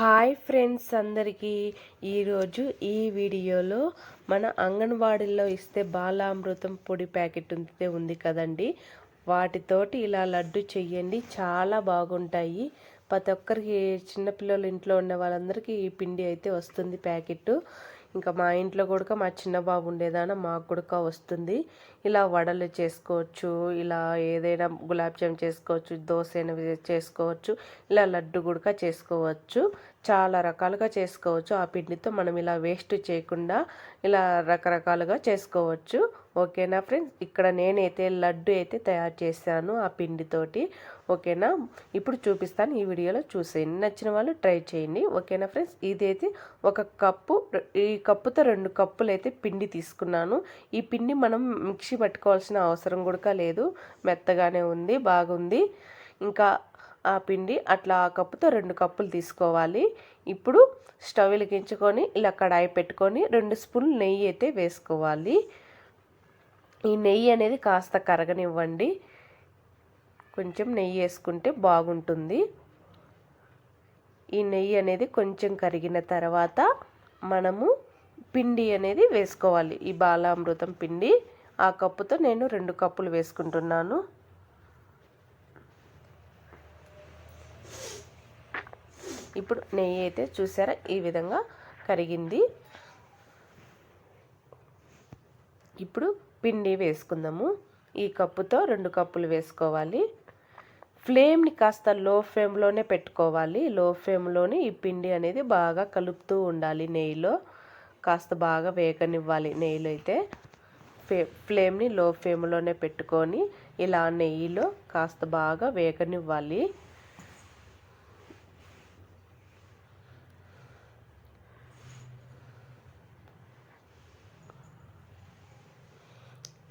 Hi friends అందరికీ. ఈరోజు ఈ వీడియోలో మన అంగన్వాడీలో ఇస్తే బాలామృతం పొడి ప్యాకెట్ ఉంటే ఉంది కదండి. వాటితోటి ఇలా లడ్డు చెయ్యండి చాలా బాగుంటాయి. ప్రతి ఒక్కరికి చిన్నపిల్లలు ఇంట్లో ఉన్న వాళ్ళందరికీ ఈ పిండి అయితే వస్తుంది ప్యాకెట్ ఇంకా మా ఇంట్లో కూడా మా చిన్న బాబు ఉండేదాన మాకు కూడా వస్తుంది. ఇలా వడలు చేసుకోవచ్చు ఇలా ఏదైనా గులాబ్ జామ్ చేసుకోవచ్చు దోశ అయినవి చేసుకోవచ్చు ఇలా లడ్డు కూడా చేసుకోవచ్చు. చాలా రకాలుగా చేసుకోవచ్చు. ఆ పిండితో మనం ఇలా వేస్ట్ చేయకుండా ఇలా రకరకాలుగా చేసుకోవచ్చు. ఓకేనా ఫ్రెండ్స్? ఇక్కడ నేనైతే లడ్డు అయితే తయారు చేశాను ఆ పిండితోటి. ఓకేనా? ఇప్పుడు చూపిస్తాను ఈ వీడియోలో చూసేయండి. నచ్చిన వాళ్ళు ట్రై చేయండి. ఓకేనా ఫ్రెండ్స్? ఇదైతే ఒక కప్పు ఈ కప్పుతో రెండు కప్పులు అయితే పిండి తీసుకున్నాను. ఈ పిండి మనం మిక్సీ పట్టుకోవాల్సిన అవసరం కూడా లేదు. మెత్తగానే ఉంది బాగుంది. ఇంకా ఆ పిండి అట్లా ఆ కప్పుతో రెండు కప్పులు తీసుకోవాలి. ఇప్పుడు స్టవ్ వెలిగించుకొని ఇలా కడాయి పెట్టుకొని రెండు స్పూన్లు నెయ్యి అయితే వేసుకోవాలి. ఈ నెయ్యి అనేది కాస్త కరగనివ్వండి. కొంచెం నెయ్యి వేసుకుంటే బాగుంటుంది. ఈ నెయ్యి అనేది కొంచెం కరిగిన తర్వాత మనము పిండి అనేది వేసుకోవాలి. ఈ బాలామృతం పిండి ఆ కప్పుతో నేను రెండు కప్పులు వేసుకుంటున్నాను. ఇప్పుడు నెయ్యి అయితే చూసారా? ఈ విధంగా కరిగింది. ఇప్పుడు పిండి వేసుకుందాము. ఈ కప్పుతో రెండు కప్పులు వేసుకోవాలి. ఫ్లేమ్ని కాస్త లో ఫ్లేమ్లోనే పెట్టుకోవాలి. లో ఫ్లేమ్లోనే ఈ పిండి అనేది బాగా కలుపుతూ ఉండాలి నెయ్యిలో. కాస్త బాగా వేగనివ్వాలి నెయ్యిలో అయితే. ఫ్లేమ్ని లో ఫ్లేమ్లోనే పెట్టుకొని ఇలా నెయ్యిలో కాస్త బాగా వేగనివ్వాలి.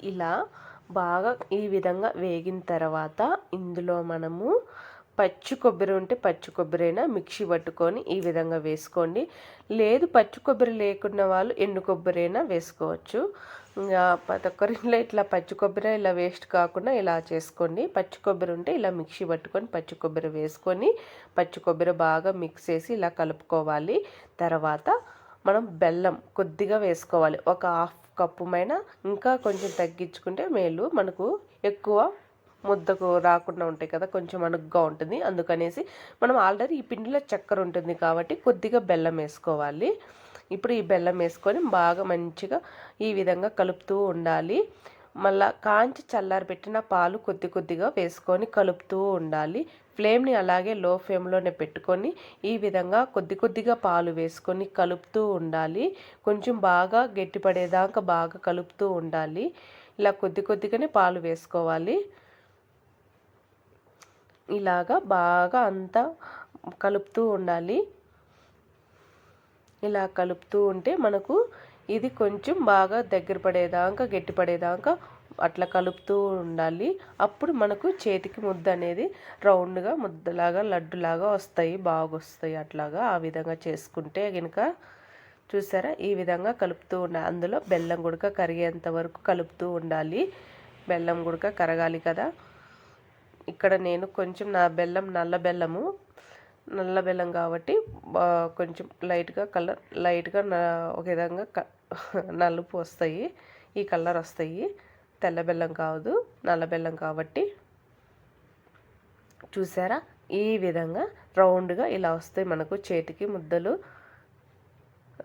ఇలా బాగా ఈ విధంగా వేగిన తర్వాత ఇందులో మనము పచ్చి కొబ్బరి ఉంటే పచ్చి కొబ్బరి అయినా మిక్సీ పట్టుకొని ఈ విధంగా వేసుకోండి. లేదు పచ్చి కొబ్బరి లేకున్న వాళ్ళు ఎండు కొబ్బరి అయినా వేసుకోవచ్చు. ఇంకా ప్రతి ఒక్కరిలో ఇట్లా పచ్చి కొబ్బరి ఇలా వేస్ట్ కాకుండా ఇలా చేసుకోండి. పచ్చి కొబ్బరి ఉంటే ఇలా మిక్సీ పట్టుకొని పచ్చి కొబ్బరి వేసుకొని పచ్చి కొబ్బరి బాగా మిక్స్ చేసి ఇలా కలుపుకోవాలి. తర్వాత మనం బెల్లం కొద్దిగా వేసుకోవాలి. ఒక హాఫ్ కప్పు మైన ఇంకా కొంచెం తగ్గించుకుంటే మేలు. మనకు ఎక్కువ ముద్దకు రాకుండా ఉంటాయి కదా కొంచెం అణుగ్గా ఉంటుంది. అందుకనేసి మనం ఆల్రెడీ ఈ పిండిలో చక్కెర ఉంటుంది కాబట్టి కొద్దిగా బెల్లం వేసుకోవాలి. ఇప్పుడు ఈ బెల్లం వేసుకొని బాగా మంచిగా ఈ విధంగా కలుపుతూ ఉండాలి. మళ్ళా కాంచి చల్లారి పెట్టిన పాలు కొద్ది కొద్దిగా వేసుకొని కలుపుతూ ఉండాలి. ఫ్లేమ్ని అలాగే లో ఫ్లేమ్లోనే పెట్టుకొని ఈ విధంగా కొద్ది కొద్దిగా పాలు వేసుకొని కలుపుతూ ఉండాలి. కొంచెం బాగా గట్టిపడేదాకా బాగా కలుపుతూ ఉండాలి. ఇలా కొద్ది కొద్దిగానే పాలు వేసుకోవాలి. ఇలాగా బాగా అంతా కలుపుతూ ఉండాలి. ఇలా కలుపుతూ ఉంటే మనకు ఇది కొంచెం బాగా దగ్గర పడేదాకా గట్టి పడేదాకా అట్లా కలుపుతూ ఉండాలి. అప్పుడు మనకు చేతికి ముద్ద అనేది రౌండ్గా ముద్దలాగా లడ్డులాగా వస్తాయి బాగా వస్తాయి అట్లాగా. ఆ విధంగా చేసుకుంటే కనుక చూసారా? ఈ విధంగా కలుపుతూ ఉండాలి. అందులో బెల్లం గుడక కరిగేంత వరకు కలుపుతూ ఉండాలి. బెల్లం గుడక కరగాలి కదా. ఇక్కడ నేను కొంచెం నా బెల్లం నల్ల బెల్లము నల్ల బెల్లం కాబట్టి కొంచెం లైట్గా కలర్ లైట్గా ఒక విధంగా నలుపు వస్తాయి. ఈ కలర్ వస్తాయి. తెల్ల బెల్లం కాదు నల్ల బెల్లం కాబట్టి. చూసారా? ఈ విధంగా రౌండ్గా ఇలా వస్తాయి మనకు చేతికి ముద్దలు.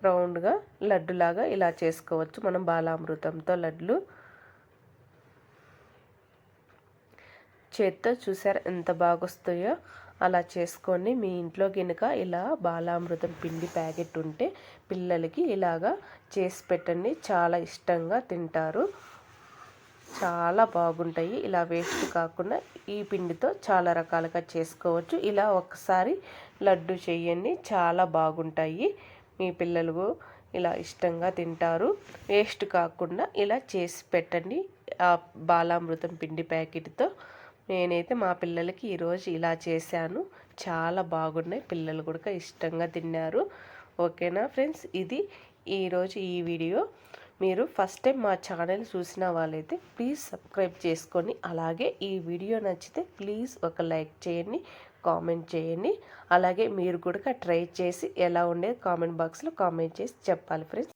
రౌండ్గా లడ్డులాగా ఇలా చేసుకోవచ్చు మనం బాలామృతంతో లడ్లు. చేత్తో చూసారా ఎంత బాగా వస్తాయో అలా చేసుకొని మీ ఇంట్లో కనుక ఇలా బాలామృతం పిండి ప్యాకెట్ ఉంటే పిల్లలకి ఇలాగా చేసి పెట్టండి. చాలా ఇష్టంగా తింటారు. చాలా బాగుంటాయి. ఇలా వేస్ట్ కాకుండా ఈ పిండితో చాలా రకాలుగా చేసుకోవచ్చు. ఇలా ఒకసారి లడ్డు చేయండి చాలా బాగుంటాయి. మీ పిల్లలు ఇలా ఇష్టంగా తింటారు. వేస్ట్ కాకుండా ఇలా చేసి పెట్టండి. ఆ బాలామృతం పిండి ప్యాకెట్తో నేనైతే మా పిల్లలకి ఈరోజు ఇలా చేశాను. చాలా బాగున్నాయి. పిల్లలు కూడా ఇష్టంగా తిన్నారు. ఓకేనా ఫ్రెండ్స్? ఇది ఈరోజు ఈ వీడియో. మీరు ఫస్ట్ టైం మా ఛానల్ చూసిన వాళ్ళైతే ప్లీజ్ సబ్స్క్రైబ్ చేసుకొని అలాగే ఈ వీడియో నచ్చితే ప్లీజ్ ఒక లైక్ చేయండి కామెంట్ చేయండి. అలాగే మీరు కూడా ట్రై చేసి ఎలా ఉండేది కామెంట్ బాక్స్లో కామెంట్ చేసి చెప్పాలి ఫ్రెండ్స్